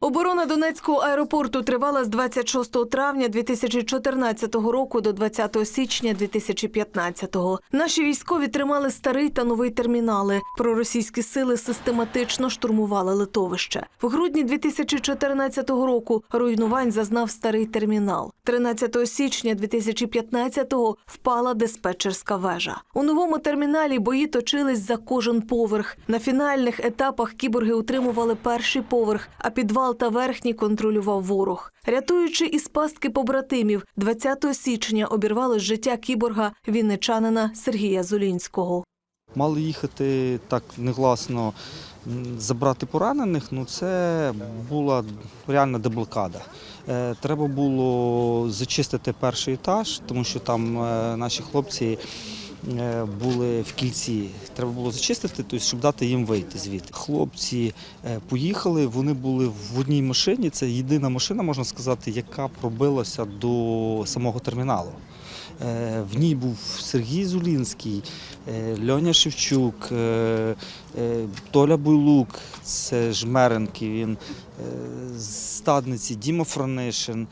Оборона Донецького аеропорту тривала з 26 травня 2014 року до 20 січня 2015. Наші військові тримали старий та новий термінали. Проросійські сили систематично штурмували литовище. В грудні 2014 року руйнувань зазнав старий термінал. 13 січня 2015-го впала диспетчерська вежа. У новому терміналі бої точились за кожен поверх. На фінальних етапах кіборги утримували перший поверх, а підвал та верхній контролював ворог. Рятуючи із пастки побратимів, 20 січня обірвалось життя кіборга вінничанина Сергія Зулінського. Мали їхати так негласно забрати поранених, ну це була реальна деблокада. Е, Треба було зачистити перший етаж, тому що там е, наші хлопці були в кільці. Треба було зачистити, тобто, щоб дати їм вийти звідти. Хлопці е, поїхали, вони були в одній машині. Це єдина машина, можна сказати, яка пробилася до самого терміналу. Е, В ній був Сергій Зулінський, е, Льоня Шевчук, е, Толя Буйлук, це Жмеренки, він стадниці, Діма Франишин.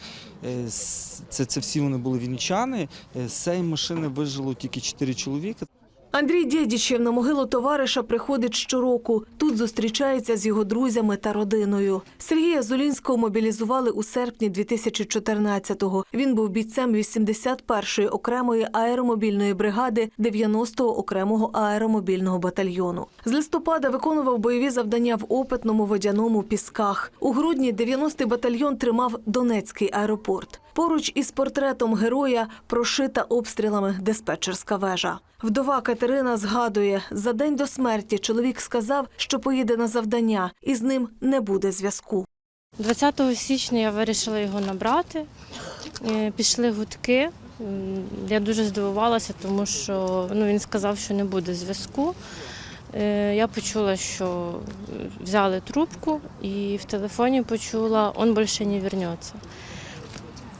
Це, це всі вони були вінничани. Е, З цієї машини вижило тільки чотири чоловіка. Андрій Дєдічев на могилу товариша приходить щороку. Тут зустрічається з його друзями та родиною. Сергія Зулінського мобілізували у серпні 2014-го. Він був бійцем 81-ї окремої аеромобільної бригади 90-го окремого аеромобільного батальйону. З листопада виконував бойові завдання в опитному водяному пісках. У грудні 90-й батальйон тримав Донецький аеропорт. Поруч із портретом героя прошита обстрілами диспетчерська вежа. Вдова Катерина згадує, за день до смерті чоловік сказав, що поїде на завдання, і з ним не буде зв'язку. 20 січня я вирішила його набрати. Е, Пішли гудки. Я дуже здивувалася, тому що ну, він сказав, що не буде зв'язку. Е, Я почула, що взяли трубку, і в телефоні почула «Он більше не вернеться».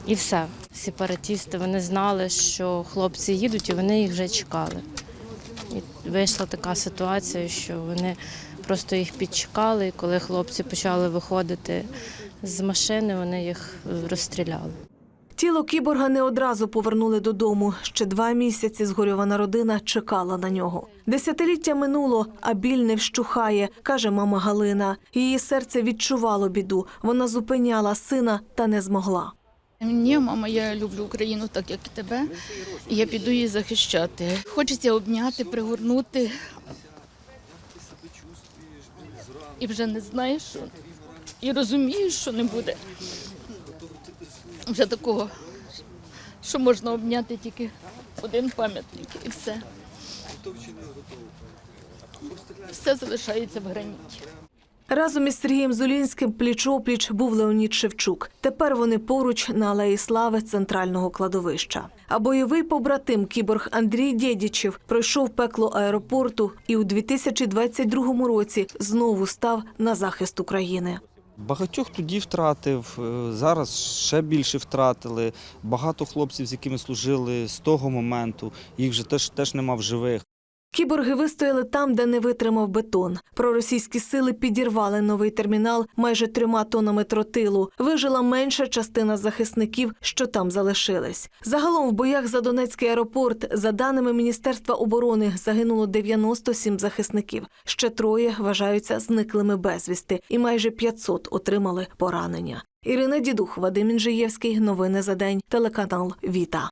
І все. Сепаратісти вони знали, що хлопці їдуть, і вони їх вже чекали. І вийшла така ситуація, що вони просто їх підчекали, і коли хлопці почали виходити з машини, вони їх е, розстріляли. Тіло кіборга не одразу повернули додому. Ще два місяці згорьована родина чекала на нього. Десятиліття минуло, а біль не вщухає, каже мама Галина. Її серце відчувало біду. Вона зупиняла сина та не змогла. Ні, мама, я люблю Україну так, як і тебе. І я піду її захищати. Хочеться обняти, пригорнути. І вже не знаєш, що і розумієш, що не буде. Вже такого, що можна обняти тільки один пам'ятник і все. Все залишається в граніті. Разом із Сергієм Зулінським пліч-опліч був Леонід Шевчук. Тепер вони поруч на алеї слави центрального кладовища. А бойовий побратим кіборг Андрій Дєдічев пройшов пекло аеропорту і у 2022 році знову став на захист України. Багатьох тоді втратив, е, зараз ще більше втратили. Багато хлопців, з якими служили з того моменту, їх вже теж, теж нема в живих. Кіборги вистояли там, де не витримав бетон. Проросійські сили підірвали новий термінал майже трьома тонами тротилу. Вижила менша частина захисників, що там залишились. Загалом в боях за Донецький аеропорт, за даними Міністерства оборони, загинуло 97 захисників. Ще троє вважаються зниклими безвісти, і майже 500 отримали поранення. Ірина Дідух, Вадим Інжиєвський. Новини за день. Телеканал Віта.